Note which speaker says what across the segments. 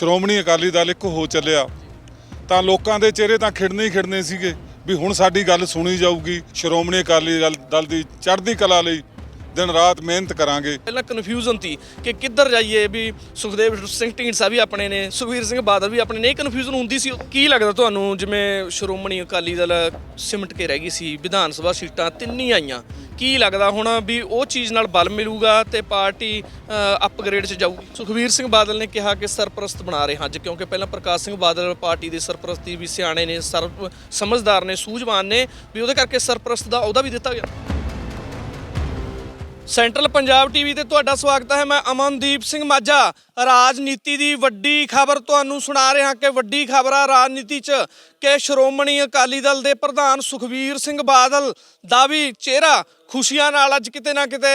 Speaker 1: ਸ਼੍ਰੋਮਣੀ ਅਕਾਲੀ ਦਲ ਇੱਕ ਹੋ ਚੱਲਿਆ। ਤਾਂ ਲੋਕਾਂ ਦੇ ਚਿਹਰੇ ਤਾਂ ਖਿੜਨੇ ਹੀ ਖਿੜਨੇ ਸੀਗੇ ਵੀ ਹੁਣ ਸਾਡੀ ਗੱਲ ਸੁਣੀ ਜਾਊਗੀ। ਸ਼੍ਰੋਮਣੀ ਅਕਾਲੀ ਦਲ- ਦਲ ਦੀ ਚੜ੍ਹਦੀ ਕਲਾ ਲਈ ਦਿਨ ਰਾਤ ਮਿਹਨਤ ਕਰਾਂਗੇ।
Speaker 2: ਪਹਿਲਾਂ ਕਨਫਿਊਜ਼ਨ ਸੀ ਕਿ ਕਿੱਧਰ ਜਾਈਏ ਵੀ ਸੁਖਦੇਵ ਸਿੰਘ ਢੀਂਡਸਾ ਵੀ ਆਪਣੇ ਨੇ, ਸੁਖਵੀਰ ਸਿੰਘ ਬਾਦਲ ਵੀ ਆਪਣੇ ਨੇ। ਇਹ ਕਨਫਿਊਜ਼ਨ ਹੁੰਦੀ ਸੀ ਕੀ ਲੱਗਦਾ ਤੁਹਾਨੂੰ ਜਿਵੇਂ ਸ਼੍ਰੋਮਣੀ ਅਕਾਲੀ ਦਲ ਸਿਮਟ ਕੇ ਰਹਿ ਗਈ ਸੀ, ਵਿਧਾਨ ਸਭਾ ਸੀਟਾਂ ਤਿੰਨੀ ਆਈਆਂ। ਕੀ ਲੱਗਦਾ ਹੁਣ ਵੀ ਉਹ ਚੀਜ਼ ਨਾਲ ਬਲ ਮਿਲੂਗਾ ਤੇ ਪਾਰਟੀ ਅਪਗ੍ਰੇਡ 'ਚ ਜਾਊਗੀ? ਸੁਖਵੀਰ ਸਿੰਘ ਬਾਦਲ ਨੇ ਕਿਹਾ ਕਿ ਸਰਪ੍ਰਸਤ ਬਣਾ ਰਹੇ ਹਾਂ ਅੱਜ, ਕਿਉਂਕਿ ਪਹਿਲਾਂ ਪ੍ਰਕਾਸ਼ ਸਿੰਘ ਬਾਦਲ ਪਾਰਟੀ ਦੇ ਸਰਪ੍ਰਸਤੀ ਵੀ ਸਿਆਣੇ ਨੇ ਸਰਬ ਸਮਝਦਾਰ ਨੇ, ਸੂਝਵਾਨ ਨੇ, ਵੀ ਉਹਦੇ ਕਰਕੇ ਸਰਪ੍ਰਸਤ ਦਾ ਅਹੁਦਾ ਵੀ ਦਿੱਤਾ ਗਿਆ। ਸੈਂਟਰਲ ਪੰਜਾਬ ਟੀਵੀ ਤੇ ਤੁਹਾਡਾ ਸਵਾਗਤ ਹੈ। ਮੈਂ ਅਮਨਦੀਪ ਸਿੰਘ ਮਾਝਾ ਰਾਜਨੀਤੀ ਦੀ ਵੱਡੀ ਖਬਰ ਤੁਹਾਨੂੰ ਸੁਣਾ ਰਿਹਾ ਕਿ ਵੱਡੀ ਖਬਰ ਆ ਰਾਜਨੀਤੀ 'ਚ ਕਿ ਸ਼੍ਰੋਮਣੀ ਅਕਾਲੀ ਦਲ ਦੇ ਪ੍ਰਧਾਨ ਸੁਖਵੀਰ ਸਿੰਘ ਬਾਦਲ ਦਾ ਵੀ ਚਿਹਰਾ ਖੁਸ਼ੀਆਂ ਨਾਲ ਅੱਜ ਕਿਤੇ ਨਾ ਕਿਤੇ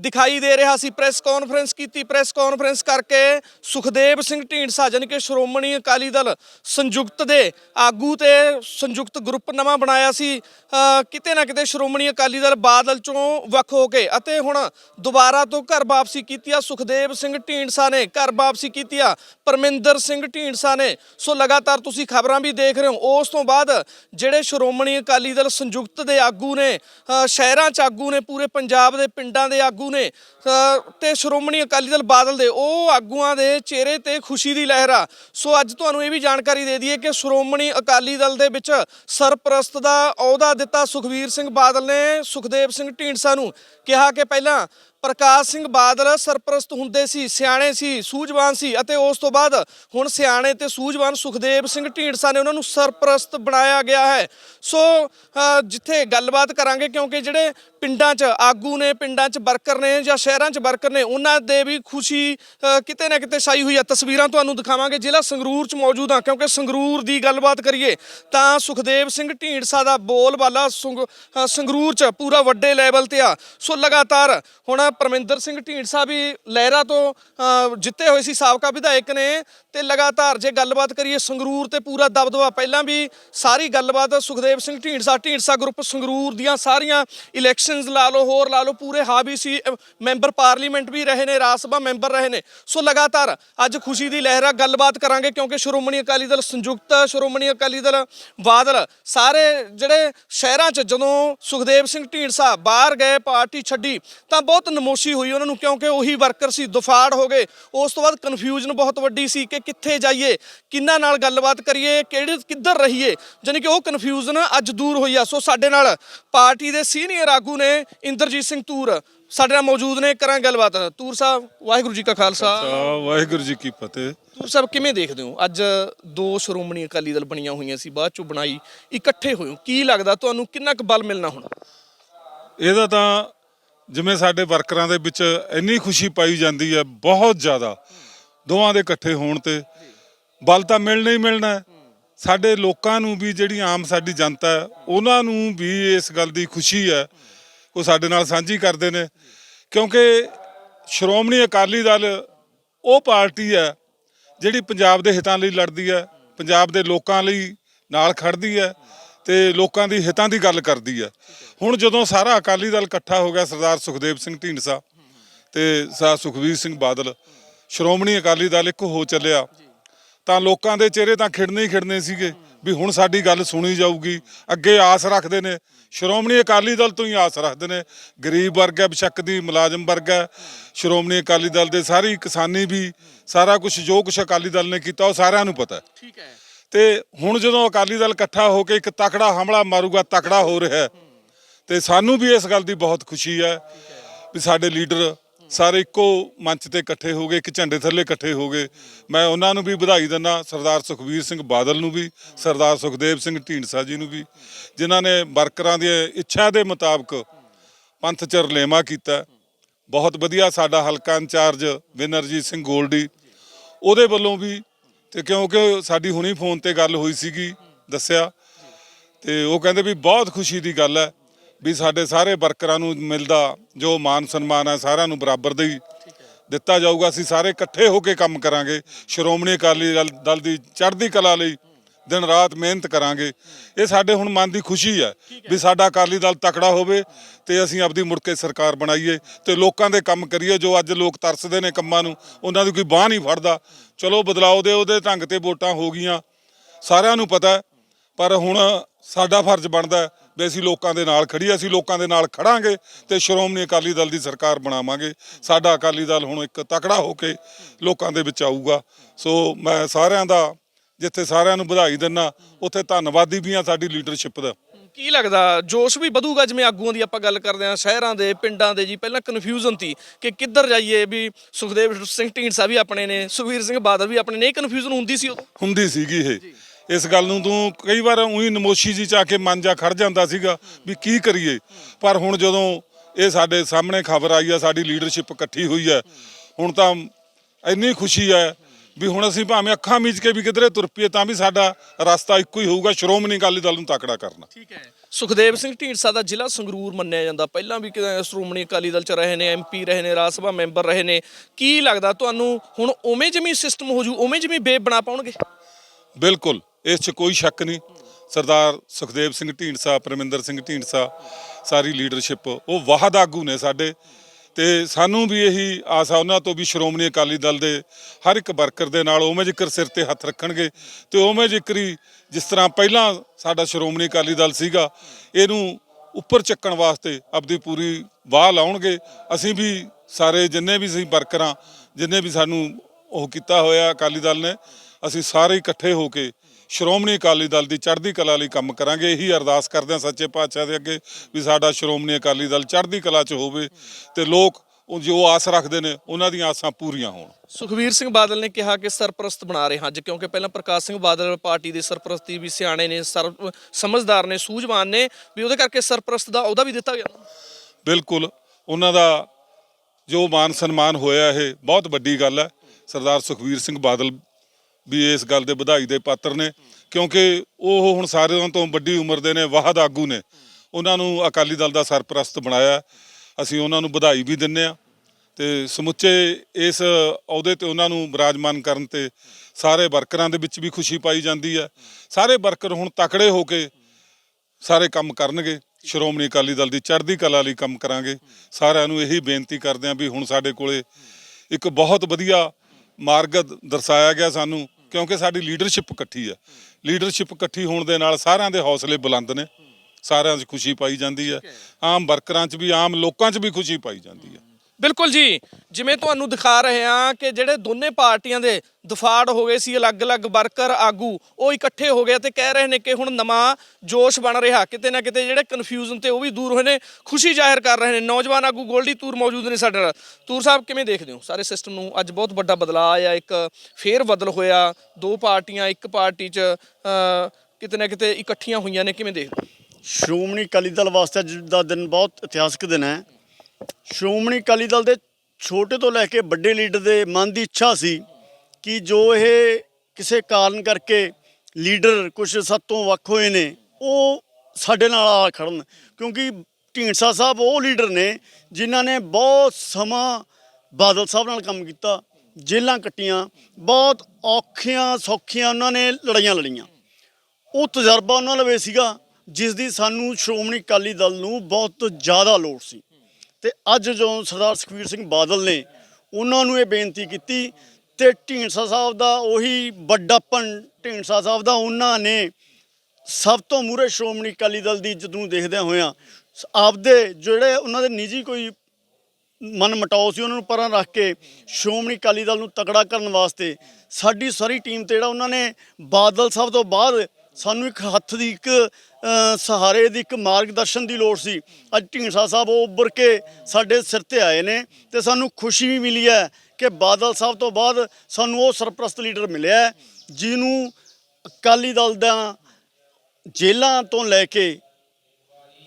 Speaker 2: ਦਿਖਾਈ ਦੇ ਰਿਹਾ ਸੀ। ਪ੍ਰੈਸ ਕਾਨਫਰੰਸ ਕੀਤੀ, ਪ੍ਰੈਸ ਕਾਨਫਰੰਸ ਕਰਕੇ ਸੁਖਦੇਵ ਸਿੰਘ ਢੀਂਡਸਾ ਜਾਣੀ ਕਿ ਸ਼੍ਰੋਮਣੀ ਅਕਾਲੀ ਦਲ ਸੰਯੁਕਤ ਦੇ ਆਗੂ ਤੇ ਸੰਯੁਕਤ ਗਰੁੱਪ ਨਵਾਂ ਬਣਾਇਆ ਸੀ। ਕਿਤੇ ਨਾ ਕਿਤੇ ਸ਼੍ਰੋਮਣੀ ਅਕਾਲੀ ਦਲ ਬਾਦਲ ਚੋਂ ਵੱਖ ਹੋ ਕੇ ਅਤੇ ਹੁਣ ਦੁਬਾਰਾ ਤੋਂ ਘਰ ਵਾਪਸੀ ਕੀਤੀ ਆ। ਸੁਖਦੇਵ ਸਿੰਘ ਢੀਂਡਸਾ ਨੇ ਘਰ ਵਾਪਸੀ ਕੀਤੀ ਆ। ਪਰਮਿੰਦਰ ਸਿੰਘ ਢੀਂਡਸਾ ਨੇ। ਸੋ ਲਗਾਤਾਰ ਤੁਸੀਂ ਖਬਰਾਂ ਵੀ ਦੇਖ ਰਹੇ ਹੋ। ਉਸ ਤੋਂ ਬਾਅਦ ਜਿਹੜੇ ਸ਼੍ਰੋਮਣੀ ਅਕਾਲੀ ਦਲ ਸੰਯੁਕਤ ਦੇ ਆਗੂ ਨੇ ਸ਼ਹਿਰਾਂ 'ਚ ਆਗੂ ਨੇ, ਪੂਰੇ ਪੰਜਾਬ ਦੇ ਪਿੰਡਾਂ ਦੇ ਆਗੂ ਨੇ ਤੇ ਸ਼੍ਰੋਮਣੀ ਅਕਾਲੀ ਦਲ ਬਾਦਲ ਦੇ, ਉਹ ਆਗੂਆਂ ਦੇ ਚਿਹਰੇ ਤੇ ਖੁਸ਼ੀ ਦੀ ਲਹਿਰ ਆ। ਸੋ ਅੱਜ ਤੁਹਾਨੂੰ ਇਹ ਵੀ ਜਾਣਕਾਰੀ ਦੇ ਦਈਏ ਕਿ ਸ਼੍ਰੋਮਣੀ ਅਕਾਲੀ ਦਲ ਦੇ ਵਿੱਚ ਸਰਪ੍ਰਸਤ ਦਾ ਅਹੁਦਾ ਦਿੱਤਾ ਸੁਖਵੀਰ ਸਿੰਘ ਬਾਦਲ ਨੇ। ਸੁਖਦੇਵ ਸਿੰਘ ਢੀਂਡਸਾ ਨੂੰ। ਕਿਹਾ ਕਿ ਪਹਿਲਾਂ ਪ੍ਰਕਾਸ਼ ਸਿੰਘ ਬਾਦਲ ਸਰਪ੍ਰਸਤ ਹੁੰਦੇ ਸੀ ਸਿਆਣੇ ਸੀ ਸੂਝਵਾਨ ਸੀ ਅਤੇ ਉਸ ਤੋਂ ਬਾਅਦ ਹੁਣ ਸਿਆਣੇ ਤੇ ਸੂਝਵਾਨ ਸੁਖਦੇਵ ਸਿੰਘ ਢੀਂਡਸਾ ਨੇ ਉਹਨਾਂ ਨੂੰ ਸਰਪ੍ਰਸਤ ਬਣਾਇਆ ਗਿਆ ਹੈ। ਸੋ ਅ, ਜਿੱਥੇ ਗੱਲਬਾਤ ਕਰਾਂਗੇ ਕਿਉਂਕਿ ਜਿਹੜੇ ਪਿੰਡਾਂ 'ਚ, ਆਗੂ ਨੇ ਪਿੰਡਾਂ 'ਚ, ਵਰਕਰ ਨੇ ਜਾਂ ਸ਼ਹਿਰਾਂ 'ਚ ਵਰਕਰ ਨੇ, ਉਹਨਾਂ ਦੇ ਵੀ ਖੁਸ਼ੀ ਕਿਤੇ ਨਾ ਕਿਤੇ ਛਾਈ ਹੋਈ ਆ। ਤਸਵੀਰਾਂ ਤੁਹਾਨੂੰ ਦਿਖਾਵਾਂਗੇ। ਜ਼ਿਲ੍ਹਾ ਸੰਗਰੂਰ 'ਚ ਮੌਜੂਦ ਆ ਕਿਉਂਕਿ ਸੰਗਰੂਰ ਦੀ ਗੱਲਬਾਤ ਕਰੀਏ ਤਾਂ ਸੁਖਦੇਵ ਸਿੰਘ ਢੀਂਡਸਾ ਦਾ ਬੋਲਬਾਲਾ ਸੰਗ- ਸੰਗਰੂਰ 'ਚ ਪੂਰਾ ਵੱਡੇ ਲੈਵਲ ਤੇ ਆ। ਸੋ ਲਗਾਤਾਰ ਹੁਣ ਪਰਮਿੰਦਰ ਸਿੰਘ ਢੀਂਡਸਾ ਵੀ ਲਹਿਰਾ ਤੋਂ ਜਿੱਤੇ ਹੋਏ ਸੀ ਸਾਬਕਾ ਵਿਧਾਇਕ ਨੇ ਤੇ ਲਗਾਤਾਰ ਜੇ ਗੱਲਬਾਤ ਕਰੀਏ ਸੰਗਰੂਰ ਤੇ ਪੂਰਾ ਦਬਦਬਾ, ਪਹਿਲਾਂ ਵੀ ਸਾਰੀ ਗੱਲਬਾਤ ਸੁਖਦੇਵ ਸਿੰਘ ਢੀਂਡਸਾ ਢੀਂਡਸਾ ਗਰੁੱਪ ਸੰਗਰੂਰ ਦੀਆਂ ਸਾਰੀਆਂ ਇਲੈਕਸ਼ਨ ਇਲੈਕਸ਼ਨਸ ਲਾ ਲਓ, ਹੋਰ ਲਾ ਲਓ, ਪੂਰੇ ਹਾਵੀ ਸੀ ਮੈਂਬਰ ਪਾਰਲੀਮੈਂਟ ਵੀ ਰਹੇ ਨੇ, ਰਾਜ ਸਭਾ ਮੈਂਬਰ ਰਹੇ ਨੇ। ਸੋ ਲਗਾਤਾਰ ਅੱਜ ਖੁਸ਼ੀ ਦੀ ਲਹਿਰ ਲਹਿਰਾ ਗੱਲਬਾਤ ਕਰਾਂਗੇ ਕਿਉਂਕਿ ਸ਼੍ਰੋਮਣੀ ਅਕਾਲੀ ਦਲ ਸੰਯੁਕਤ, ਸ਼੍ਰੋਮਣੀ ਅਕਾਲੀ ਦਲ ਬਾਦਲ, ਸਾਰੇ ਜਿਹੜੇ ਸ਼ਹਿਰਾਂ 'ਚ ਜਦੋਂ ਸੁਖਦੇਵ ਸਿੰਘ ਢੀਂਡਸਾ ਬਾਹਰ ਗਏ, ਪਾਰਟੀ ਛੱਡੀ, ਤਾਂ ਬਹੁਤ ਨਮੋਸ਼ੀ ਹੋਈ ਉਹਨਾਂ ਨੂੰ ਕਿਉਂਕਿ ਉਹੀ ਵਰਕਰ ਸੀ, ਦੁਫਾੜ ਹੋ ਗਏ। ਉਸ ਤੋਂ ਬਾਅਦ ਕਨਫਿਊਜ਼ਨ ਬਹੁਤ ਵੱਡੀ ਸੀ ਕਿ ਕਿੱਥੇ ਜਾਈਏ ਕਿੰਨਾਂ ਨਾਲ ਗੱਲਬਾਤ ਕਰੀਏ, ਕਿਹੜੇ, ਕਿੱਧਰ ਰਹੀਏ, ਜਾਣੀ ਕਿ ਉਹ ਕਨਫਿਊਜ਼ਨ ਅੱਜ ਦੂਰ ਹੋਈ ਆ। ਸੋ ਸਾਡੇ ਨਾਲ ਪਾਰਟੀ ਦੇ ਸੀਨੀਅਰ ਆਗੂ ਨੇ ਇੰਦਰਜੀਤ ਸਿੰਘ ਤੂਰ ਸਾਡੇ ਨਾਲ ਮੌਜੂਦ ਨੇ ਕਰਾਂ ਗੱਲਬਾਤ। ਤੂਰ ਸਾਹਿਬ ਵਾਹਿਗੁਰੂ ਜੀ ਕਾ ਖਾਲਸਾ।
Speaker 1: ਵਾਹਿਗੁਰੂ ਜੀ ਕੀ ਫਤਿਹ।
Speaker 2: ਤੂਰ ਸਾਹਿਬ ਕਿਵੇਂ ਦੇਖਦੇ ਹੋ? ਅੱਜ ਦੋ ਸ਼੍ਰੋਮਣੀ ਅਕਾਲੀ ਦਲ ਬਣੀਆਂ ਹੋਈਆਂ ਸੀ ਬਾਅਦ ਚੋਂ ਬਣਾਈ ਇਕੱਠੇ ਹੋਏ ਹੋ। ਕੀ ਲੱਗਦਾ ਤੁਹਾਨੂੰ ਕਿੰਨਾ ਕੁ ਬਲ ਮਿਲਣਾ ਹੁਣ?
Speaker 1: ਇਹਦਾ ਤਾਂ ਜਿਵੇਂ ਸਾਡੇ ਵਰਕਰਾਂ ਦੇ ਵਿੱਚ ਇੰਨੀ ਖੁਸ਼ੀ ਪਾਈ ਜਾਂਦੀ ਹੈ ਬਹੁਤ ਜ਼ਿਆਦਾ। ਦੋਵਾਂ ਦੇ ਇਕੱਠੇ ਹੋਣ ਤੇ ਬਲ ਤਾਂ ਮਿਲਣਾ ਹੀ ਮਿਲਣਾ ਹੈ। ਸਾਡੇ ਲੋਕਾਂ ਨੂੰ ਵੀ ਜਿਹੜੀ ਆਮ ਸਾਡੀ ਜਨਤਾ ਹੈ ਉਹਨਾਂ ਨੂੰ ਵੀ ਇਸ ਗੱਲ ਦੀ ਖੁਸ਼ੀ ਹੈ ਉਹ ਸਾਡੇ ਨਾਲ ਸਾਂਝੀ ਕਰਦੇ ਨੇ। ਕਿਉਂਕਿ ਸ਼੍ਰੋਮਣੀ ਅਕਾਲੀ ਦਲ ਉਹ ਪਾਰਟੀ ਹੈ ਜਿਹੜੀ ਪੰਜਾਬ ਦੇ ਹਿੱਤਾਂ ਲਈ ਲੜਦੀ ਹੈ, ਪੰਜਾਬ ਦੇ ਲੋਕਾਂ ਲਈ ਨਾਲ ਖੜਦੀ ਹੈ ਤੇ ਲੋਕਾਂ ਦੀ ਹਿੱਤਾਂ ਦੀ ਗੱਲ ਕਰਦੀ ਹੈ। ਹੁਣ ਜਦੋਂ ਸਾਰਾ ਅਕਾਲੀ ਦਲ ਇਕੱਠਾ ਹੋ ਗਿਆ, ਸਰਦਾਰ ਸੁਖਦੇਵ ਸਿੰਘ ਢੀਂਡਸਾ ਤੇ ਸਾ ਸੁਖਵੀਰ ਸਿੰਘ ਬਾਦਲ, ਸ਼੍ਰੋਮਣੀ ਅਕਾਲੀ ਦਲ ਇੱਕ ਹੋ ਚੱਲਿਆ, ਤਾਂ ਲੋਕਾਂ ਦੇ ਚਿਹਰੇ ਤਾਂ ਖਿੜਨੇ ਹੀ ਖਿੜਨੇ ਸੀਗੇ। ਵੀ ਹੁਣ ਸਾਡੀ ਗੱਲ ਸੁਣੀ ਜਾਊਗੀ। ਅੱਗੇ ਆਸ ਰੱਖਦੇ ਨੇ। ਸ਼੍ਰੋਮਣੀ ਅਕਾਲੀ ਦਲ ਤੋਂ ਹੀ ਆਸ ਰੱਖਦੇ ਨੇ। ਗਰੀਬ ਵਰਗ ਹੈ ਬਸ਼ੱਕ ਦੀ ਮੁਲਾਜ਼ਮ ਵਰਗ ਹੈ। ਸ਼੍ਰੋਮਣੀ ਅਕਾਲੀ ਦਲ ਦੇ ਸਾਰੀ ਕਿਸਾਨੀ ਵੀ ਸਾਰਾ ਕੁਝ ਜੋ ਕੁਝ ਅਕਾਲੀ ਦਲ ਨੇ ਕੀਤਾ ਉਹ ਸਾਰਿਆਂ ਨੂੰ ਪਤਾ
Speaker 2: ਠੀਕ ਹੈ।
Speaker 1: ਤੇ ਹੁਣ ਜਦੋਂ ਅਕਾਲੀ ਦਲ ਇਕੱਠਾ ਹੋ ਕੇ ਇੱਕ ਤਕੜਾ ਹਮਲਾ ਮਾਰੂਗਾ ਤਕੜਾ ਹੋ ਰਿਹਾ ਤੇ ਸਾਨੂੰ ਵੀ ਇਸ ਗੱਲ ਦੀ ਬਹੁਤ ਖੁਸ਼ੀ ਹੈ। ਵੀ ਸਾਡੇ ਲੀਡਰ ਸਾਰੇ ਇੱਕੋ ਮੰਚ ਤੇ ਇਕੱਠੇ ਹੋ ਗਏ, ਇੱਕ ਝੰਡੇ ਥੱਲੇ ਇਕੱਠੇ ਹੋ ਗਏ। ਮੈਂ ਉਹਨਾਂ ਨੂੰ ਵੀ ਵਧਾਈ ਦਿੰਦਾ, ਸਰਦਾਰ ਸੁਖਬੀਰ ਸਿੰਘ ਬਾਦਲ ਨੂੰ ਵੀ, ਸਰਦਾਰ ਸੁਖਦੇਵ ਸਿੰਘ ਢੀਂਡਸਾ ਜੀ ਨੂੰ ਵੀ, ਜਿਨ੍ਹਾਂ ਨੇ ਵਰਕਰਾਂ ਦੀ ਇੱਛਾ ਦੇ ਮੁਤਾਬਕ ਪੰਥ ਚਰਲੇਮਾ ਕੀਤਾ। ਬਹੁਤ ਵਧੀਆ ਸਾਡਾ ਹਲਕਾ ਇੰਚਾਰਜ ਵਿਨਰਜੀਤ ਸਿੰਘ ਗੋਲਡੀ, ਉਹਦੇ ਵੱਲੋਂ ਵੀ, ਤੇ ਕਿਉਂਕਿ ਸਾਡੀ ਹੁਣੀ ਫੋਨ ਤੇ ਗੱਲ ਹੋਈ ਸੀਗੀ, ਦੱਸਿਆ, ਤੇ ਉਹ ਕਹਿੰਦੇ ਵੀ ਬਹੁਤ ਖੁਸ਼ੀ ਦੀ ਗੱਲ ਹੈ ਵੀ ਸਾਡੇ ਸਾਰੇ ਵਰਕਰਾਂ ਨੂੰ ਮਿਲਦਾ, ਜੋ ਮਾਨ ਸਨਮਾਨ ਹੈ, ਸਾਰਿਆਂ ਨੂੰ ਬਰਾਬਰ ਦਾ ਦਿੱਤਾ ਜਾਊਗਾ। ਅਸੀਂ ਸਾਰੇ ਇਕੱਠੇ ਹੋ ਕੇ ਕੰਮ ਕਰਾਂਗੇ, ਸ਼੍ਰੋਮਣੀ ਅਕਾਲੀ ਦਲ- ਦਲ ਦੀ ਚੜ੍ਹਦੀ ਕਲਾ ਲਈ ਦਿਨ ਰਾਤ ਮਿਹਨਤ ਕਰਾਂਗੇ। ਇਹ ਸਾਡੇ ਹੁਣ ਮਨ ਦੀ ਖੁਸ਼ੀ ਹੈ ਵੀ ਸਾਡਾ ਅਕਾਲੀ ਦਲ ਤਕੜਾ ਹੋਵੇ ਤੇ ਅਸੀਂ ਆਪਦੀ ਮੁੜ ਕੇ ਸਰਕਾਰ ਬਣਾਈਏ ਤੇ ਲੋਕਾਂ ਦੇ ਕੰਮ ਕਰੀਏ, ਜੋ ਅੱਜ ਲੋਕ ਤਰਸਦੇ ਨੇ ਕੰਮਾਂ ਨੂੰ, ਉਹਨਾਂ ਦੀ ਕੋਈ ਬਾਹ ਨਹੀਂ ਫੜਦਾ। ਚਲੋ ਬਦਲਾਓ ਦੇ ਉਹਦੇ ਢੰਗ ਤੇ ਵੋਟਾਂ ਹੋ ਗਈਆਂ। ਸਾਰਿਆਂ ਨੂੰ ਪਤਾ ਪਰ ਹੁਣ ਸਾਡਾ ਫਰਜ਼ ਬਣਦਾ ਵੀ ਅਸੀਂ ਲੋਕਾਂ ਦੇ ਨਾਲ ਖੜੀਏ ਅਸੀਂ ਲੋਕਾਂ ਦੇ ਨਾਲ ਖੜਾਂਗੇ ਤੇ ਸ਼੍ਰੋਮਣੀ ਅਕਾਲੀ ਦਲ ਦੀ ਸਰਕਾਰ ਬਣਾਵਾਂਗੇ। ਸਾਡਾ ਅਕਾਲੀ ਦਲ ਹੁਣ ਇੱਕ ਤਕੜਾ ਹੋ ਕੇ ਲੋਕਾਂ ਦੇ ਵਿੱਚ ਆਊਗਾ। ਸੋ ਮੈਂ ਸਾਰਿਆਂ ਦਾ ਜਿੱਥੇ ਸਾਰਿਆਂ ਨੂੰ ਵਧਾਈ ਦਿੰਨਾ ਉੱਥੇ ਧੰਨਵਾਦੀ ਵੀ ਆ ਸਾਡੀ ਲੀਡਰਸ਼ਿਪ ਦਾ।
Speaker 2: ਕੀ ਲੱਗਦਾ ਜੋਸ਼ ਵੀ ਵਧੂਗਾ ਜਿਵੇਂ ਆਗੂਆਂ ਦੀ ਆਪਾਂ ਗੱਲ ਕਰਦੇ ਹਾਂ ਸ਼ਹਿਰਾਂ ਦੇ ਪਿੰਡਾਂ ਦੇ? ਜੀ ਪਹਿਲਾਂ ਕਨਫਿਊਜ਼ਨ ਸੀ ਕਿ ਕਿੱਧਰ ਜਾਈਏ ਵੀ ਸੁਖਦੇਵ ਸਿੰਘ ਢੀਂਡਸਾ ਵੀ ਆਪਣੇ ਨੇ ਸੁਖਵੀਰ ਸਿੰਘ ਬਾਦਲ ਵੀ ਆਪਣੇ ਨੇ। ਇਹ ਕਨਫਿਊਜ਼ਨ ਹੁੰਦੀ ਸੀ
Speaker 1: ਹੁੰਦੀ ਸੀਗੀ ਇਹ। ਇਸ ਗੱਲ ਨੂੰ ਤੂੰ ਕਈ ਵਾਰ ਉਹੀ ਨਮੋਸ਼ੀ ਜੀ ਚ ਆ ਕੇ ਮਨ ਜਾ ਖੜ ਜਾਂਦਾ ਸੀਗਾ ਵੀ ਕੀ ਕਰੀਏ। ਪਰ ਹੁਣ ਜਦੋਂ ਇਹ ਸਾਡੇ ਸਾਹਮਣੇ ਖਬਰ ਆਈ ਆ ਸਾਡੀ ਲੀਡਰਸ਼ਿਪ ਇਕੱਠੀ ਹੋਈ ਹੈ ਹੁਣ ਤਾਂ ਇੰਨੀ ਖੁਸ਼ੀ ਹੈ ਵੀ ਹੁਣ ਅਸੀਂ ਭਾਵੇਂ ਅੱਖਾਂ ਮੀਚ ਕੇ ਵੀ ਕਿਧਰੇ ਤੁਰ ਪਈਏ ਤਾਂ ਵੀ ਸਾਡਾ ਰਸਤਾ ਇੱਕੋ ਹੀ ਹੋਊਗਾ ਸ਼੍ਰੋਮਣੀ ਅਕਾਲੀ ਦਲ ਨੂੰ ਤਕੜਾ ਕਰਨਾ।
Speaker 2: ਠੀਕ ਹੈ। ਸੁਖਦੇਵ ਸਿੰਘ ਢੀਂਡਸਾ ਦਾ ਜ਼ਿਲ੍ਹਾ ਸੰਗਰੂਰ ਮੰਨਿਆ ਜਾਂਦਾ। ਪਹਿਲਾਂ ਵੀ ਸ਼੍ਰੋਮਣੀ ਅਕਾਲੀ ਦਲ ਚ ਰਹੇ ਨੇ ਐਮਪੀ ਰਹੇ ਨੇ ਰਾਜ ਸਭਾ ਮੈਂਬਰ ਰਹੇ ਨੇ। ਕੀ ਲੱਗਦਾ ਤੁਹਾਨੂੰ ਹੁਣ ਉਵੇਂ ਜਿਵੇਂ ਸਿਸਟਮ ਹੋ ਜੂ ਉਵੇਂ ਜਿਵੇਂ ਬੇਬ ਬਣਾ ਪਾਉਣਗੇ?
Speaker 1: ਬਿਲਕੁਲ। ਇਸ 'ਚ ਕੋਈ ਸ਼ੱਕ ਨਹੀਂ। ਸਰਦਾਰ ਸੁਖਦੇਵ ਸਿੰਘ ਢੀਂਡਸਾ, ਪਰਮਿੰਦਰ ਸਿੰਘ ਢੀਂਡਸਾ, ਸਾਰੀ ਲੀਡਰਸ਼ਿਪ ਉਹ ਵਾਹਦ ਆਗੂ ਨੇ ਸਾਡੇ। ਤੇ ਸਾਨੂੰ ਵੀ ਇਹੀ ਆਸ ਆ, ਉਹਨਾਂ ਤੋਂ ਵੀ ਸ਼੍ਰੋਮਣੀ ਅਕਾਲੀ ਦਲ ਦੇ ਹਰ ਇੱਕ ਵਰਕਰ ਦੇ ਨਾਲ ਉਵੇਂ ਜ਼ਿਕਰ ਸਿਰ ਤੇ ਹੱਥ ਰੱਖਣਗੇ। ਤੇ ਉਵੇਂ ਜ਼ਿਕਰੀ ਜਿਸ ਤਰ੍ਹਾਂ ਪਹਿਲਾਂ ਸਾਡਾ ਸ਼੍ਰੋਮਣੀ ਅਕਾਲੀ ਦਲ ਸੀਗਾ, ਇਹਨੂੰ ਉੱਪਰ ਚੱਕਣ ਵਾਸਤੇ ਆਪਦੀ ਪੂਰੀ ਵਾਹ ਲਾਉਣਗੇ। ਅਸੀਂ ਵੀ ਸਾਰੇ ਜਿੰਨੇ ਵੀ ਸੀ ਵਰਕਰਾਂ, ਜਿੰਨੇ ਵੀ ਸਾਨੂੰ ਉਹ ਕੀਤਾ ਹੋਇਆ ਅਕਾਲੀ ਦਲ ਨੇ, ਅਸੀਂ ਸਾਰੇ ਇਕੱਠੇ ਹੋ ਕੇ ਸ਼੍ਰੋਮਣੀ ਅਕਾਲੀ ਦਲ ਦੀ ਚੜ੍ਹਦੀ ਕਲਾ ਲਈ ਕੰਮ ਕਰਾਂਗੇ। ਇਹੀ ਅਰਦਾਸ ਕਰਦੇ ਹਾਂ ਸੱਚੇ ਪਾਤਸ਼ਾਹ ਦੇ ਅੱਗੇ ਵੀ ਸਾਡਾ ਸ਼੍ਰੋਮਣੀ ਅਕਾਲੀ ਦਲ ਚੜ੍ਹਦੀ ਕਲਾ 'ਚ ਹੋਵੇ ਤੇ ਲੋਕ ਉਹ ਜੋ ਆਸ ਰੱਖਦੇ ਨੇ ਉਹਨਾਂ ਦੀਆਂ ਆਸਾਂ ਪੂਰੀਆਂ ਹੋਣ।
Speaker 2: ਸੁਖਵੀਰ ਸਿੰਘ ਬਾਦਲ ਨੇ ਕਿਹਾ ਕਿ ਸਰਪ੍ਰਸਤ ਬਣਾ ਰਹੇ ਹਾਂ ਅੱਜ ਕਿਉਂਕਿ ਪਹਿਲਾਂ ਪ੍ਰਕਾਸ਼ ਸਿੰਘ ਬਾਦਲ ਪਾਰਟੀ ਦੇ ਸਰਪ੍ਰਸਤੀ ਵੀ ਸਿਆਣੇ ਨੇ ਸਰ ਸਮਝਦਾਰ ਨੇ ਸੂਝਵਾਨ ਨੇ ਵੀ ਉਹਦੇ ਕਰਕੇ ਸਰਪ੍ਰਸਤ ਦਾ ਉਹਦਾ ਵੀ ਦਿੱਤਾ ਗਿਆ।
Speaker 1: ਬਿਲਕੁਲ ਉਹਨਾਂ ਦਾ ਜੋ ਮਾਨ ਸਨਮਾਨ ਹੋਇਆ ਇਹ ਬਹੁਤ ਵੱਡੀ ਗੱਲ ਹੈ। ਸਰਦਾਰ ਸੁਖਵੀਰ ਸਿੰਘ ਬਾਦਲ ਵੀ ਇਸ ਗੱਲ ਦੇ ਵਧਾਈ ਦੇ ਪਾਤਰ ਨੇ, ਕਿਉਂਕਿ ਉਹ ਹੁਣ ਸਾਰਿਆਂ ਤੋਂ ਵੱਡੀ ਉਮਰ ਦੇ ਨੇ, ਵਾਹਦ ਆਗੂ ਨੇ। ਉਹਨਾਂ ਨੂੰ ਅਕਾਲੀ ਦਲ ਦਾ ਸਰਪ੍ਰਸਤ ਬਣਾਇਆ। ਅਸੀਂ ਉਹਨਾਂ ਨੂੰ ਵਧਾਈ ਵੀ ਦਿੰਨੇ ਆ। ਤੇ ਸਮੁੱਚੇ ਇਸ ਅਹੁਦੇ ਤੇ ਉਹਨਾਂ ਨੂੰ ਬਿਰਾਜਮਾਨ ਕਰਨ ਤੇ ਸਾਰੇ ਵਰਕਰਾਂ ਦੇ ਵਿੱਚ ਵੀ ਖੁਸ਼ੀ ਪਾਈ ਜਾਂਦੀ ਹੈ। ਸਾਰੇ ਵਰਕਰ ਹੁਣ ਤਕੜੇ ਹੋ ਕੇ ਸਾਰੇ ਕੰਮ ਕਰਨਗੇ। ਸ਼੍ਰੋਮਣੀ ਅਕਾਲੀ ਦਲ ਦੀ ਚੜ੍ਹਦੀ ਕਲਾ ਲਈ ਕੰਮ ਕਰਾਂਗੇ। ਸਾਰਿਆਂ ਨੂੰ ਇਹੀ ਬੇਨਤੀ ਕਰਦੇ ਆਂ ਵੀ ਹੁਣ ਸਾਡੇ ਕੋਲੇ ਇੱਕ ਬਹੁਤ ਵਧੀਆ ਮਾਰਗ ਦਰਸਾਇਆ ਗਿਆ ਸਾਨੂੰ। ਕਿਉਂਕਿ ਸਾਡੀ ਲੀਡਰਸ਼ਿਪ ਇਕੱਠੀ ਹੈ ਲੀਡਰਸ਼ਿਪ ਇਕੱਠੀ ਹੋਣ ਦੇ ਨਾਲ ਸਾਰਿਆਂ ਦੇ ਹੌਸਲੇ ਬੁਲੰਦ ਨੇ। ਸਾਰਿਆਂ 'ਚ ਖੁਸ਼ੀ ਪਾਈ ਜਾਂਦੀ ਹੈ। ਆਮ ਵਰਕਰਾਂ 'ਚ ਵੀ ਆਮ ਲੋਕਾਂ 'ਚ ਵੀ ਖੁਸ਼ੀ ਪਾਈ ਜਾਂਦੀ ਹੈ
Speaker 2: ਬਿਲਕੁਲ ਜੀ, ਜਿਵੇਂ ਤੁਹਾਨੂੰ ਦਿਖਾ ਰਹੇ ਹਾਂ ਕਿ ਜਿਹੜੇ ਦੋਨੇ ਪਾਰਟੀਆਂ ਦੇ ਦਫਾੜ ਹੋ ਗਏ ਸੀ, ਅਲੱਗ-ਅਲੱਗ ਵਰਕਰ, ਆਗੂ, ਉਹ ਇਕੱਠੇ ਹੋ ਗਏ ਤੇ ਕਹਿ ਰਹੇ ਨੇ ਕਿ ਹੁਣ ਨਵਾਂ ਜੋਸ਼ ਬਣ ਰਿਹਾ, ਕਿਤੇ ਨਾ ਕਿਤੇ ਜਿਹੜੇ ਕਨਫਿਊਜ਼ਨ ਤੇ ਉਹ ਵੀ ਦੂਰ ਹੋਏ ਨੇ, ਖੁਸ਼ੀ ਜ਼ਾਹਿਰ ਕਰ ਰਹੇ ਨੇ। ਨੌਜਵਾਨ ਆਗੂ ਗੋਲਡੀ ਤੂਰ ਮੌਜੂਦ ਨੇ ਸਾਡੇ ਨਾਲ। ਤੂਰ ਸਾਹਿਬ, ਕਿਵੇਂ ਦੇਖਦੇ ਹੋ? ਸਾਰੇ ਸਿਸਟਮ ਨੂੰ ਅੱਜ ਬਹੁਤ ਵੱਡਾ ਬਦਲਾਅ ਆਇਆ, ਇੱਕ ਫੇਰ ਬਦਲ ਹੋਇਆ, ਦੋ ਪਾਰਟੀਆਂ, ਇੱਕ ਪਾਰਟੀ 'ਚ ਕਿਤੇ ਨਾ ਕਿਤੇ ਇਕੱਠੀਆਂ ਹੋਈਆਂ ਨੇ, ਕਿਵੇਂ ਦੇਖਦੇ
Speaker 3: ਸ਼੍ਰੋਮਣੀ ਅਕਾਲੀ ਦਲ ਵਾਸਤੇ ਅੱਜ ਦਾ ਦਿਨ ਬਹੁਤ ਇਤਿਹਾਸਕ ਦਿਨ ਹੈ। ਸ਼੍ਰੋਮਣੀ ਅਕਾਲੀ ਦਲ ਦੇ ਛੋਟੇ ਤੋਂ ਲੈ ਕੇ ਵੱਡੇ ਲੀਡਰ ਦੇ ਮਨ ਦੀ ਇੱਛਾ ਸੀ ਕਿ ਜੋ ਇਹ ਕਿਸੇ ਕਾਰਨ ਕਰਕੇ ਲੀਡਰ ਕੁਝ ਸੱਤੋਂ ਵੱਖ ਹੋਏ ਨੇ, ਉਹ ਸਾਡੇ ਨਾਲ ਆ ਖੜਨ। ਕਿਉਂਕਿ ਢੀਂਡਸਾ ਸਾਹਿਬ ਉਹ ਲੀਡਰ ਨੇ ਜਿਨ੍ਹਾਂ ਨੇ ਬਹੁਤ ਸਮਾਂ ਬਾਦਲ ਸਾਹਿਬ ਨਾਲ ਕੰਮ ਕੀਤਾ ਜੇਲਾਂ ਕੱਟੀਆਂ, ਬਹੁਤ ਔਖੀਆਂ ਸੌਖੀਆਂ ਉਹਨਾਂ ਨੇ ਲੜਾਈਆਂ ਲੜੀਆਂ। ਉਹ ਤਜਰਬਾ ਉਹਨਾਂ ਲਵੇ ਸੀਗਾ, ਜਿਸ ਦੀ ਸਾਨੂੰ ਸ਼੍ਰੋਮਣੀ ਅਕਾਲੀ ਦਲ ਨੂੰ ਬਹੁਤ ਜ਼ਿਆਦਾ ਲੋੜ ਸੀ। ਤੇ ਅੱਜ ਜੋ ਸਰਦਾਰ ਸੁਖਬੀਰ ਸਿੰਘ ਬਾਦਲ ਨੇ ਉਹਨਾਂ ਨੂੰ ਇਹ ਬੇਨਤੀ ਕੀਤੀ ਤੇ ਢੀਂਡਸਾ ਸਾਹਿਬ ਦਾ ਉਹੀ ਵੱਡਾਪਨ ਢੀਂਡਸਾ ਸਾਹਿਬ ਦਾ, ਉਹਨਾਂ ਨੇ ਸਭ ਤੋਂ ਮੂਹਰੇ ਸ਼੍ਰੋਮਣੀ ਅਕਾਲੀ ਦਲ ਦੀ ਇੱਜ਼ਤ ਨੂੰ ਦੇਖਦਿਆਂ ਹੋਇਆਂ ਆਪਦੇ ਜਿਹੜੇ ਉਹਨਾਂ ਦੇ ਨਿੱਜੀ ਕੋਈ ਮਨ ਮਟਾਓ ਸੀ, ਉਹਨਾਂ ਨੂੰ ਪਰਾਂ ਰੱਖ ਕੇ ਸ਼੍ਰੋਮਣੀ ਅਕਾਲੀ ਦਲ ਨੂੰ ਤਕੜਾ ਕਰਨ ਵਾਸਤੇ ਸਾਡੀ ਸਾਰੀ ਟੀਮ ਤੇ ਜਿਹੜਾ ਉਹਨਾਂ ਨੇ ਬਾਦਲ ਸਾਹਿਬ ਤੋਂ ਬਾਅਦ ਸਾਨੂੰ ਇੱਕ ਹੱਥ ਦੀ ਇੱਕ ਸਹਾਰੇ ਦੀ ਇੱਕ ਮਾਰਗਦਰਸ਼ਨ ਦੀ ਲੋੜ ਸੀ। ਅੱਜ ਢੀਂਡਸਾ ਸਾਹਿਬ ਉਹ ਉੱਭਰ ਕੇ ਸਾਡੇ ਸਿਰ ਤੇ ਆਏ ਨੇ ਤੇ ਸਾਨੂੰ ਖੁਸ਼ੀ ਵੀ ਮਿਲੀ ਹੈ ਕਿ ਬਾਦਲ ਸਾਹਿਬ ਤੋਂ ਬਾਅਦ ਸਾਨੂੰ ਉਹ ਸਰਪ੍ਰਸਤ ਲੀਡਰ ਮਿਲਿਆ ਜਿਹਨੂੰ ਅਕਾਲੀ ਦਲ ਦਾ ਜੇਲ੍ਹਾਂ ਤੋਂ ਲੈ ਕੇ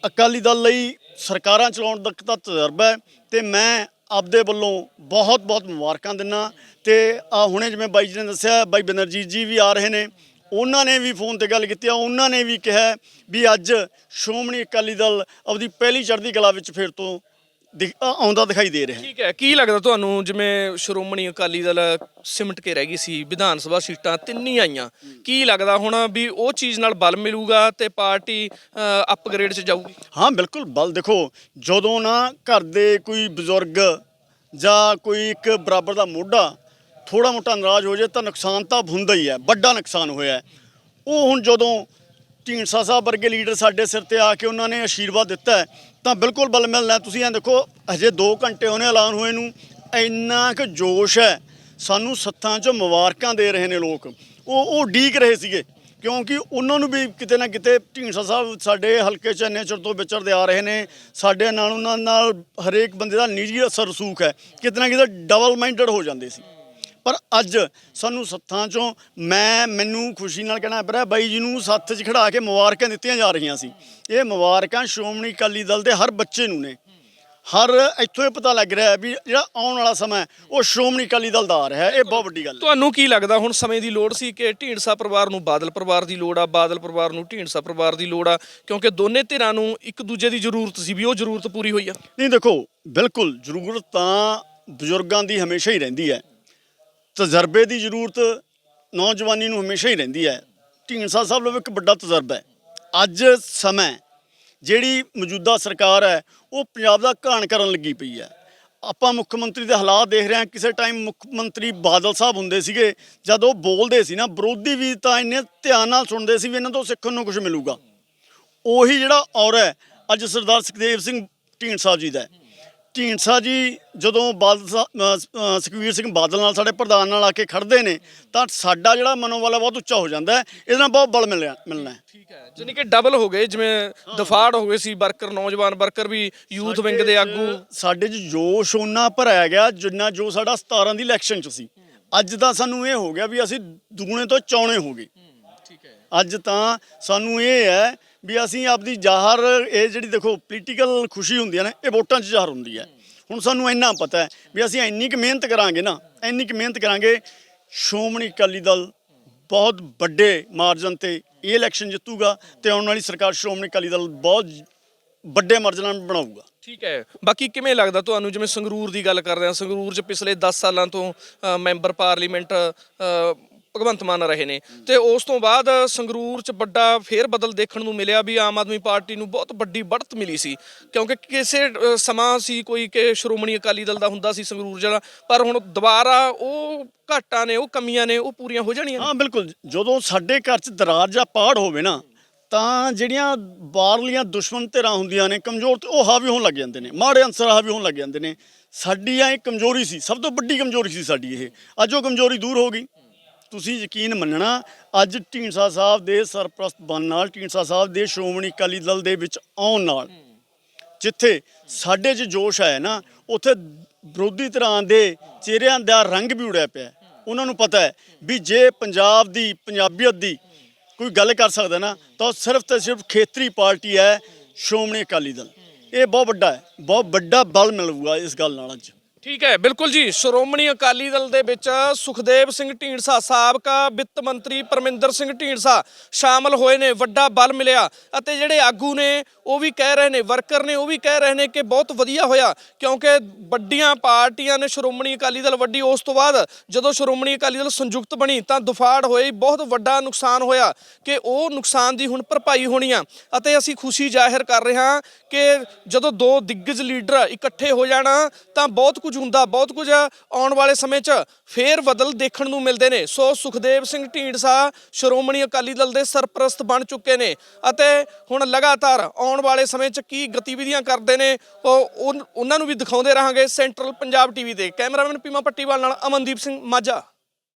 Speaker 3: ਅਕਾਲੀ ਦਲ ਲਈ ਸਰਕਾਰਾਂ ਚਲਾਉਣ ਤੱਕ ਦਾ ਤਜਰਬਾ ਹੈ ਤੇ ਮੈਂ ਆਪਦੇ ਵੱਲੋਂ ਬਹੁਤ ਬਹੁਤ ਮੁਬਾਰਕਾਂ ਦਿੰਨਾ ਤੇ ਆ ਹੁਣੇ ਜਿਵੇਂ ਬਾਈ ਜੀ ਨੇ ਦੱਸਿਆ, ਬਾਈ ਬਨਰਜੀਤ ਜੀ ਵੀ ਆ ਰਹੇ ਨੇ। ਉਹਨਾਂ ਨੇ ਵੀ ਫੋਨ ਤੇ ਗੱਲ ਕੀਤੀ ਆ ਉਹਨਾਂ ਨੇ ਵੀ ਕਿਹਾ ਵੀ ਅੱਜ ਸ਼੍ਰੋਮਣੀ ਅਕਾਲੀ ਦਲ ਆਪਦੀ ਪਹਿਲੀ ਚੜ੍ਹਦੀ ਕਲਾ ਵਿੱਚ ਫਿਰ ਤੋਂ ਦਿਖ- ਆਉਂਦਾ ਦਿਖਾਈ ਦੇ ਰਿਹਾ
Speaker 2: ਠੀਕ ਹੈ ਕੀ ਲੱਗਦਾ ਤੁਹਾਨੂੰ ਜਿਵੇਂ ਸ਼੍ਰੋਮਣੀ ਅਕਾਲੀ ਦਲ ਸਿਮਟ ਕੇ ਰਹਿ ਗਈ ਸੀ ਵਿਧਾਨ ਸਭਾ ਸੀਟਾਂ ਤਿੰਨ ਹੀ ਆਈਆਂ ਕੀ ਲੱਗਦਾ ਹੁਣ ਵੀ ਉਹ ਚੀਜ਼ ਨਾਲ ਬਲ ਮਿਲੂਗਾ ਤੇ ਪਾਰਟੀ ਅਪਗ੍ਰੇਡ 'ਚ ਜਾਊਗੀ?
Speaker 3: ਹਾਂ ਬਿਲਕੁਲ ਬਲ ਦੇਖੋ ਜਦੋਂ ਨਾ ਘਰ ਦੇ ਕੋਈ ਬਜ਼ੁਰਗ ਜਾਂ ਕੋਈ ਇੱਕ ਬਰਾਬਰ ਦਾ ਮੋਢਾ ਥੋੜਾ ਮੋਟਾ ਨਾਰਾਜ਼ ਹੋ ਜਾਏ ਤਾਂ ਨੁਕਸਾਨ ਤਾਂ ਹੁੰਦਾ ਹੀ ਹੈ ਵੱਡਾ ਨੁਕਸਾਨ ਹੋਇਆ ਉਹ ਹੁਣ ਜਦੋਂ ਢੀਂਡਸਾ ਸਾਹਿਬ ਵਰਗੇ ਲੀਡਰ ਸਾਡੇ ਸਿਰ ਤੇ ਆ ਕੇ ਉਹਨਾਂ ਨੇ ਆਸ਼ੀਰਵਾਦ ਦਿੱਤਾ ਹੈ, ਤਾਂ ਬਿਲਕੁਲ ਬਲ ਮਿਲਣਾ ਤੁਸੀਂ ਇਹ ਦੇਖੋ ਹਜੇ 2 ਘੰਟੇ ਉਹਨੇ ਐਲਾਨ ਹੋਏ ਨੂੰ ਇੰਨਾ ਕੁ ਜੋਸ਼ ਹੈ ਸਾਨੂੰ ਸੱਥਾਂ 'ਚ ਮੁਬਾਰਕਾਂ ਦੇ ਰਹੇ ਨੇ ਲੋਕ। ਉਹ ਉਹ ਡੀਕ ਰਹੇ ਸੀਗੇ ਕਿਉਂਕਿ ਉਹਨਾਂ ਨੂੰ ਵੀ ਕਿਤੇ ਨਾ ਕਿਤੇ ਢੀਂਡਸਾ ਸਾਹਿਬ ਸਾਡੇ ਹਲਕੇ 'ਚ ਇੰਨੇ ਚਿਰ ਤੋਂ ਵਿਚਰਦੇ ਆ ਰਹੇ ਨੇ ਸਾਡੇ ਨਾਲ ਉਹਨਾਂ ਨਾਲ ਹਰੇਕ ਬੰਦੇ ਦਾ ਨਿੱਜੀ ਅਸਰ ਰਸੂਖ ਹੈ ਕਿਤੇ ਨਾ ਕਿਤੇ ਡਬਲ ਮਾਈਂਡਡ ਹੋ ਜਾਂਦੇ ਸੀ। ਪਰ ਅੱਜ ਸਾਨੂੰ ਸੱਥਾਂ 'ਚੋਂ ਮੈਂ ਮੈਨੂੰ ਖੁਸ਼ੀ ਨਾਲ ਕਹਿਣਾ ਪੈ ਰਿਹਾ ਬਾਈ ਜੀ ਨੂੰ ਸੱਥ 'ਚ ਖੜਾ ਕੇ ਮੁਬਾਰਕਾਂ ਦਿੱਤੀਆਂ ਜਾ ਰਹੀਆਂ ਸੀ। ਇਹ ਮੁਬਾਰਕਾਂ ਸ਼੍ਰੋਮਣੀ ਅਕਾਲੀ ਦਲ ਦੇ ਹਰ ਬੱਚੇ ਨੂੰ ਨੇ। ਹਰ ਇੱਥੋਂ ਇਹ ਪਤਾ ਲੱਗ ਰਿਹਾ ਵੀ ਜਿਹੜਾ ਆਉਣ ਵਾਲਾ ਸਮਾਂ ਉਹ ਸ਼੍ਰੋਮਣੀ ਅਕਾਲੀ ਦਲ ਦਾ ਆ ਰਿਹਾ ਹੈ। ਇਹ ਬਹੁਤ ਵੱਡੀ ਗੱਲ
Speaker 2: ਤੁਹਾਨੂੰ ਕੀ ਲੱਗਦਾ ਹੁਣ ਸਮੇਂ ਦੀ ਲੋੜ ਸੀ ਕਿ ਢੀਂਡਸਾ ਪਰਿਵਾਰ ਨੂੰ ਬਾਦਲ ਪਰਿਵਾਰ ਦੀ ਲੋੜ ਆ ਬਾਦਲ ਪਰਿਵਾਰ ਨੂੰ ਢੀਂਡਸਾ ਪਰਿਵਾਰ ਦੀ ਲੋੜ ਆ? ਕਿਉਂਕਿ ਦੋਨੇ ਧਿਰਾਂ ਨੂੰ ਇੱਕ ਦੂਜੇ ਦੀ ਜ਼ਰੂਰਤ ਸੀ ਵੀ ਉਹ ਜ਼ਰੂਰਤ ਪੂਰੀ ਹੋਈ ਆ।
Speaker 3: ਨਹੀਂ ਦੇਖੋ ਬਿਲਕੁਲ ਜ਼ਰੂਰਤ ਤਾਂ ਬਜ਼ੁਰਗਾਂ ਦੀ ਹਮੇਸ਼ਾ ਹੀ ਰਹਿੰਦੀ ਹੈ। ਤਜਰਬੇ ਦੀ ਜ਼ਰੂਰਤ ਨੌਜਵਾਨੀ ਨੂੰ ਹਮੇਸ਼ਾ ਹੀ ਰਹਿੰਦੀ ਹੈ। ਢੀਂਡਸਾ ਸਾਹਿਬ ਲੋ ਇੱਕ ਵੱਡਾ ਤਜਰਬਾ ਹੈ। ਅੱਜ ਸਮੇਂ ਜਿਹੜੀ ਮੌਜੂਦਾ ਸਰਕਾਰ ਹੈ, ਉਹ ਪੰਜਾਬ ਦਾ ਘਾਣ ਕਰਨ ਲੱਗੀ ਪਈ ਹੈ। ਆਪਾਂ ਮੁੱਖ ਮੰਤਰੀ ਦੇ ਹਾਲਾਤ ਦੇਖ ਰਹੇ ਹਾਂ। ਕਿਸੇ ਟਾਈਮ ਮੁੱਖ ਮੰਤਰੀ ਬਾਦਲ ਸਾਹਿਬ ਹੁੰਦੇ ਸੀਗੇ, ਜਦ ਉਹ ਬੋਲਦੇ ਸੀ ਨਾ, ਵਿਰੋਧੀ ਵੀ ਤਾਂ ਇੰਨੇ ਧਿਆਨ ਨਾਲ ਸੁਣਦੇ ਸੀ ਵੀ ਇਹਨਾਂ ਤੋਂ ਸਿੱਖਣ ਨੂੰ ਕੁਝ ਮਿਲੂਗਾ। ਉਹੀ ਜਿਹੜਾ ਔਰ ਹੈ, ਅੱਜ ਸਰਦਾਰ ਸੁਖਦੇਵ ਸਿੰਘ ਢੀਂਡਸਾ ਜੀ ਦਾ ਹੈ। ਢੀਂਡਸਾ ਜੀ ਜਦੋਂ ਬਾਦਲ ਸੁਖਬੀਰ ਸਿੰਘ ਬਾਦਲ ਨਾਲ ਸਾਡੇ ਪ੍ਰਧਾਨ ਨਾਲ ਆ ਕੇ ਖੜਦੇ ਨੇ ਤਾਂ ਸਾਡਾ ਜਿਹੜਾ ਮਨੋਬਲ ਬਹੁਤ ਉੱਚਾ ਹੋ ਜਾਂਦਾ ਹੈ। ਇਹਦੇ ਨਾਲ ਬਹੁਤ ਬਲ ਮਿਲਿਆ ਮਿਲਣਾ
Speaker 2: ਠੀਕ ਹੈ ਜਾਨੀ ਕਿ ਡਬਲ ਹੋ ਗਏ ਜਿਵੇਂ ਦਫਾੜ ਹੋ ਗਏ ਸੀ ਵਰਕਰ ਨੌਜਵਾਨ ਵਰਕਰ ਵੀ ਯੂਥ ਵਿੰਗ ਦੇ ਆਗੂ।
Speaker 3: ਸਾਡੇ 'ਚ ਜੋਸ਼ ਉਹਨਾਂ ਭਰਿਆ ਗਿਆ ਜਿੰਨਾ ਜੋ ਸਾਡਾ 17 ਦੀ ਇਲੈਕਸ਼ਨ 'ਚ ਸੀ। ਅੱਜ ਤਾਂ ਸਾਨੂੰ ਇਹ ਹੋ ਗਿਆ ਵੀ ਅਸੀਂ ਦੁਗਣੇ ਤੋਂ ਚੌਣੇ ਹੋ ਗਏ। ਅੱਜ ਤਾਂ ਸਾਨੂੰ ਇਹ ਹੈ ਵੀ ਅਸੀਂ ਆਪਦੀ ਜ਼ਾਹਰ ਇਹ ਜਿਹੜੀ ਦੇਖੋ ਪੋਲੀਟੀਕਲ ਖੁਸ਼ੀ ਹੁੰਦੀ ਹੈ ਨਾ ਇਹ ਵੋਟਾਂ 'ਚ ਜ਼ਾਹਰ ਹੁੰਦੀ ਹੈ। ਹੁਣ ਸਾਨੂੰ ਇੰਨਾ ਪਤਾ ਹੈ ਵੀ ਅਸੀਂ ਇੰਨੀ ਕੁ ਮਿਹਨਤ ਕਰਾਂਗੇ ਨਾ ਇੰਨੀ ਕੁ ਮਿਹਨਤ ਕਰਾਂਗੇ ਸ਼੍ਰੋਮਣੀ ਅਕਾਲੀ ਦਲ ਬਹੁਤ ਵੱਡੇ ਮਾਰਜਨ ਤੇ ਇਹ ਇਲੈਕਸ਼ਨ ਜਿੱਤੂਗਾ ਤੇ ਆਉਣ ਵਾਲੀ ਸਰਕਾਰ ਸ਼੍ਰੋਮਣੀ ਅਕਾਲੀ ਦਲ ਬਹੁਤ ਵੱਡੇ ਮਾਰਜਨ ਨਾਲ ਬਣਾਊਗਾ।
Speaker 2: ਠੀਕ ਹੈ। ਬਾਕੀ ਕਿਵੇਂ ਲੱਗਦਾ ਤੁਹਾਨੂੰ ਜਿਵੇਂ ਸੰਗਰੂਰ ਦੀ ਗੱਲ ਕਰਦੇ ਹਾਂ ਸੰਗਰੂਰ 'ਚ ਪਿਛਲੇ 10 ਸਾਲਾਂ ਤੋਂ ਅ, ਮੈਂਬਰ ਪਾਰਲੀਮੈਂਟ ਅ, ਭਗਵੰਤ ਮਾਨ ਰਹੇ ਨੇ। ਤੇ ਉਸ ਤੋਂ ਬਾਅਦ ਸੰਗਰੂਰ 'ਚ ਵੱਡਾ ਫੇਰ ਬਦਲ ਦੇਖਣ ਨੂੰ ਮਿਲਿਆ ਵੀ ਆਮ ਆਦਮੀ ਪਾਰਟੀ ਨੂੰ ਬਹੁਤ ਵੱਡੀ ਬੜਤ ਮਿਲੀ ਸੀ। ਕਿਉਂਕਿ ਕਿਸੇ ਸਮਾਂ ਸੀ ਕੋਈ ਕਿ ਸ਼੍ਰੋਮਣੀ ਅਕਾਲੀ ਦਲ ਦਾ ਹੁੰਦਾ ਸੀ ਸੰਗਰੂਰ ਜਿਹੜਾ, ਪਰ ਹੁਣ ਦੁਬਾਰਾ ਉਹ ਘਾਟਾਂ ਨੇ, ਉਹ ਕਮੀਆਂ ਨੇ, ਉਹ ਪੂਰੀਆਂ ਹੋ ਜਾਣੀਆਂ
Speaker 3: ਹਾਂ, ਬਿਲਕੁਲ। ਜਦੋਂ ਸਾਡੇ ਘਰ 'ਚ ਦਰਾਰ ਜਾਂ ਪਾੜ ਹੋਵੇ ਨਾ, ਤਾਂ ਜਿਹੜੀਆਂ ਬਾਹਰਲੀਆਂ ਦੁਸ਼ਮਣ ਧਿਰਾਂ ਹੁੰਦੀਆਂ ਨੇ, ਕਮਜ਼ੋਰ 'ਤੇ ਉਹ ਹਾਵੀ ਹੋਣ ਲੱਗ ਜਾਂਦੇ ਨੇ। ਮਾੜੇ ਅੰਸਰ ਹਾਵੀ ਹੋਣ ਲੱਗ ਜਾਂਦੇ ਨੇ। ਸਾਡੀ ਆ ਇਹ ਕਮਜ਼ੋਰੀ ਸੀ, ਸਭ ਤੋਂ ਵੱਡੀ ਕਮਜ਼ੋਰੀ ਸੀ ਸਾਡੀ ਇਹ। ਅੱਜ ਉਹ ਕਮਜ਼ੋਰੀ ਦੂਰ ਹੋ ਗਈ। ਤੁਸੀਂ ਯਕੀਨ ਮੰਨਣਾ, ਅੱਜ ਢੀਂਡਸਾ ਸਾਹਿਬ ਦੇ ਸਰਪ੍ਰਸਤ ਬਣ ਨਾਲ, ਢੀਂਡਸਾ ਸਾਹਿਬ ਦੇ ਸ਼੍ਰੋਮਣੀ ਅਕਾਲੀ ਦਲ ਦੇ ਵਿੱਚ ਆਉਣ ਨਾਲ, ਜਿੱਥੇ ਸਾਡੇ 'ਚ ਜੋਸ਼ ਆਇਆ ਨਾ, ਉੱਥੇ ਵਿਰੋਧੀ ਧਿਰਾਂ ਦੇ ਚਿਹਰਿਆਂ ਦਾ ਰੰਗ ਵੀ ਉੜਿਆ ਪਿਆ। ਉਹਨਾਂ ਨੂੰ ਪਤਾ ਹੈ ਵੀ ਜੇ ਪੰਜਾਬ ਦੀ, ਪੰਜਾਬੀਅਤ ਦੀ ਕੋਈ ਗੱਲ ਕਰ ਸਕਦਾ ਨਾ, ਤਾਂ ਉਹ ਸਿਰਫ ਤੇ ਸਿਰਫ ਖੇਤਰੀ ਪਾਰਟੀ ਹੈ ਸ਼੍ਰੋਮਣੀ ਅਕਾਲੀ ਦਲ। ਇਹ ਬਹੁਤ ਵੱਡਾ ਹੈ, ਬਹੁਤ ਵੱਡਾ ਬਲ ਮਿਲੂਗਾ ਇਸ ਗੱਲ ਨਾਲ ਅੱਜ।
Speaker 2: ਠੀਕ ਹੈ, ਬਿਲਕੁਲ ਜੀ। ਸ਼੍ਰੋਮਣੀ ਅਕਾਲੀ ਦਲ ਦੇ ਵਿੱਚ ਸੁਖਦੇਵ ਸਿੰਘ ਢੀਂਡਸਾ, ਸਾਬਕਾ ਵਿੱਤ ਮੰਤਰੀ ਪਰਮਿੰਦਰ ਸਿੰਘ ਢੀਂਡਸਾ ਸ਼ਾਮਲ ਹੋਏ ਨੇ, ਵੱਡਾ ਬਲ ਮਿਲਿਆ। ਅਤੇ ਜਿਹੜੇ ਆਗੂ ਨੇ, ਉਹ ਵੀ ਕਹਿ ਰਹੇ ਨੇ, ਵਰਕਰ ਨੇ, ਉਹ ਵੀ ਕਹਿ ਰਹੇ ਨੇ ਕਿ ਬਹੁਤ ਵਧੀਆ ਹੋਇਆ, ਕਿਉਂਕਿ ਵੱਡੀਆਂ ਪਾਰਟੀਆਂ ਨੇ ਸ਼੍ਰੋਮਣੀ ਅਕਾਲੀ ਦਲ ਵੱਡੀ। ਉਸ ਤੋਂ ਬਾਅਦ ਜਦੋਂ ਸ਼੍ਰੋਮਣੀ ਅਕਾਲੀ ਦਲ ਸੰਯੁਕਤ ਬਣੀ, ਤਾਂ ਦੁਫਾੜ ਹੋਈ ਬਹੁਤ ਵੱਡਾ ਨੁਕਸਾਨ ਹੋਇਆ ਕਿ ਉਹ ਨੁਕਸਾਨ ਦੀ ਹੁਣ ਭਰਪਾਈ ਹੋਣੀ ਆ। ਅਤੇ ਅਸੀਂ ਖੁਸ਼ੀ ਜ਼ਾਹਿਰ ਕਰ ਰਹੇ ਹਾਂ ਕਿ ਜਦੋਂ ਦੋ ਦਿੱਗਜ ਲੀਡਰ ਇਕੱਠੇ ਹੋ ਜਾਣਾ, ਤਾਂ ਬਹੁਤ ਕੁਝ ਹੁੰਦਾ, ਬਹੁਤ ਕੁਝ ਆਉਣ ਵਾਲੇ ਸਮੇਂ 'ਚ ਫੇਰ ਬਦਲ ਦੇਖਣ ਨੂੰ ਮਿਲਦੇ ਨੇ। ਸੋ ਸੁਖਦੇਵ ਸਿੰਘ ਢੀਂਡਸਾ, ਸ਼੍ਰੋਮਣੀ ਅਕਾਲੀ ਦਲ ਦੇ ਸਰਪ੍ਰਸਤ ਬਣ ਚੁੱਕੇ ਨੇ ਅਤੇ ਹੁਣ ਲਗਾਤਾਰ ਆਉਣ ਵਾਲੇ ਸਮੇਂ 'ਚ ਕੀ ਗਤੀਵਿਧੀਆਂ ਕਰਦੇ ਨੇ, ਉਹ ਉਹਨਾਂ ਨੂੰ ਵੀ ਦਿਖਾਉਂਦੇ ਰਹਾਂਗੇ ਸੈਂਟਰਲ ਪੰਜਾਬ ਟੀਵੀ ਤੇ ਕੈਮਰਾਮੈਨ ਪੀਮਾ ਪੱਟੀਵਾਲ ਨਾਲ ਅਮਨਦੀਪ ਸਿੰਘ ਮਾਝਾ।